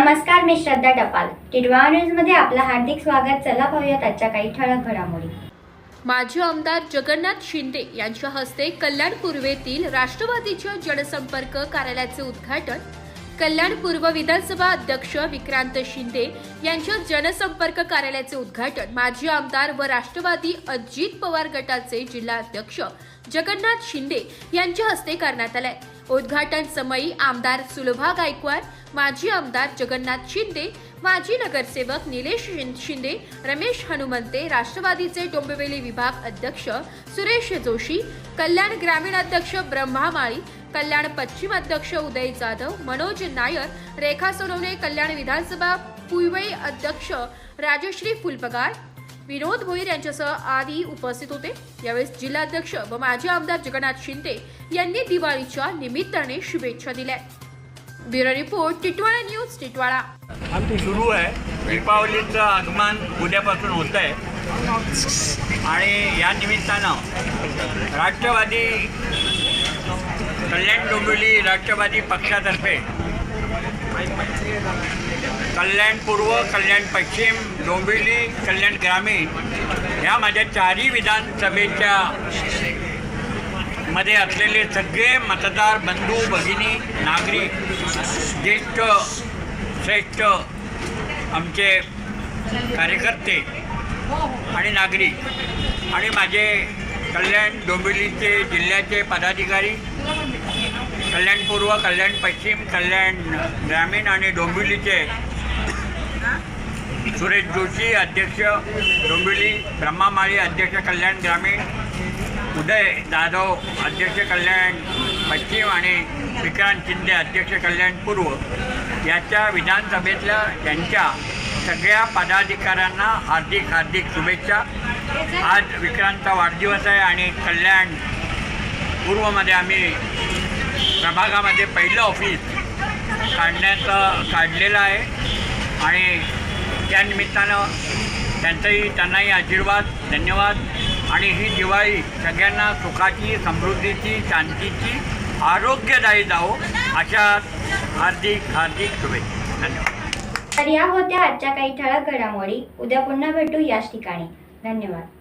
नमस्कार मी श्रद्धा टपाल. टिडवा न्यूजमध्ये आपलं हार्दिक स्वागत. चला पाहूयात आजच्या काही ठळक घडामोडी. माजी आमदार जगन्नाथ शिंदे यांच्या हस्ते कल्याण पूर्वेतील राष्ट्रवादीच्या जनसंपर्क कार्यालयाचे उद्घाटन. कल्याण पूर्व विधानसभा अध्यक्ष विक्रांत शिंदे यांच्या जनसंपर्क कार्यालयाचे उद्घाटन. माजी आमदार व राष्ट्रवादी अजित पवार गटाचे जिल्हा अध्यक्ष जगन्नाथ शिंदे यांच्या हस्ते करण्यात आले उद्घाटन समयी आमदार सुलभा गायकवाड माजी आमदार जगन्नाथ शिंदे माजी नगरसेवक निलेश शिंदे रमेश हनुमंते राष्ट्रवादीचे डोंबिवली विभाग अध्यक्ष सुरेश जोशी कल्याण ग्रामीण अध्यक्ष ब्रह्मा माळी कल्याण पश्चिम अध्यक्ष उदय जाधव मनोज नायर रेखा सोनवणे कल्याण विधानसभा पुईवई अध्यक्ष राजश्री फुलपगार विनोद भोईर यांच्यासह आदी उपस्थित होते. यावेळी जिल्हाध्यक्ष व माजी आमदार जगन्नाथ शिंदे यांनी दिवाळीच्या निमित्ताने शुभेच्छा दिल्या. Bureau report Titwala news Titwala. सुरू आहे. दीपावलीचं आगमन उद्यापासून होत आहे. आणि या निमित्तानं राष्ट्रवादी कल्याण डोंबिवली राष्ट्रवादी पक्षातर्फे कल्याण पूर्व कल्याण पश्चिम डोंबिवली कल्याण ग्रामीण ह्या माझ्या चारही विधानसभेच्या मध्ये असलेले सगळे मतदार बंधू भगिनी नागरिक ज्येष्ठ श्रेष्ठ आमचे कार्यकर्ते आणि नागरिक आणि माझे कल्याण डोंबिवलीचे जिल्ह्याचे पदाधिकारी कल्याण पूर्व कल्याण पश्चिम कल्याण ग्रामीण आणि डोंबिवलीचे सुरेश जोशी अध्यक्ष डोंबिवली ब्रह्मामाळी अध्यक्ष कल्याण ग्रामीण उदय जाधव अध्यक्ष कल्याण पश्चिम आणि विक्रांत शिंदे अध्यक्ष कल्याण पूर्व. याच्या विधानसभेतल्या त्यांच्या सगळ्या पदाधिकाऱ्यांना हार्दिक हार्दिक शुभेच्छा. आज विक्रांतचा वाढदिवस आहे आणि कल्याण पूर्वमध्ये आम्ही प्रभागामध्ये पहिलं ऑफिस काढण्याचं काढलेलं आहे. आणि त्यानिमित्तानं त्यांचाही त्यांनाही आशीर्वाद धन्यवाद. आणि ही दिवाळी सगळ्यांना सुखाची समृद्धीची शांतीची आरोग्यदायी जावो अशा हार्दिक हार्दिक शुभेच्छा. धन्यवाद. तर या होत्या आजच्या काही ठळक घडामोडी. उद्या पुन्हा भेटू याच ठिकाणी. धन्यवाद.